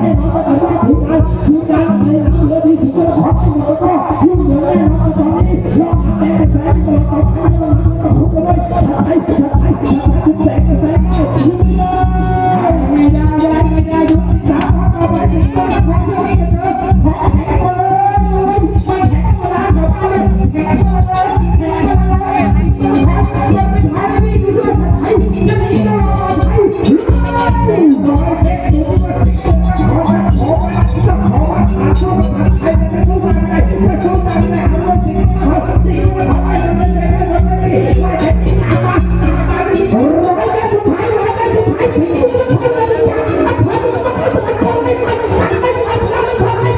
แน่นอนแต่ว่าทีมงานทีมงานในหนังเรือที่ถึงจะขอให้หมดแล้วก็ยุ่งเหยิงแน่นอนตอนนี้รอบแดงกระแสที่ตลอดต่อไปแล้วมันก็คุกกันไว้ชัดใจชัดใชัดใจทุกแสงกระแสได้ยุ่งเลยไม่ได้ไม่ได้ยุติธรรมต่อไปสิ่งที่เทำที่นี่กันเถอะขอแข่งเลยไม่แข่งธรรมดาแบบว่าเลยแข่งเลยแข่งเลย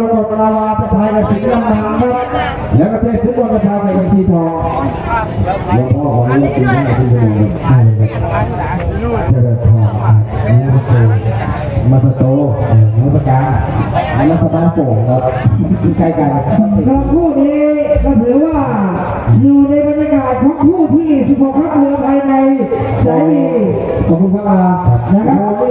รกฎนาวาจะพายกับสิงห์ลำนางครับ แล้วก็เทพทุกคนจะพายกับสีทองหลวงพ่อของเลือกกินได้ที่ทองใช่ครับเจริญพรนี่ก็คือมาสโตนักประการนักสตาโป่งครับใกล้กันครับคู่นี้ก็ถือว่าอยู่ในบรรยากาศของคู่ที่ 16 ครับเรือภายในสายดีขอบคุณครับนะครับ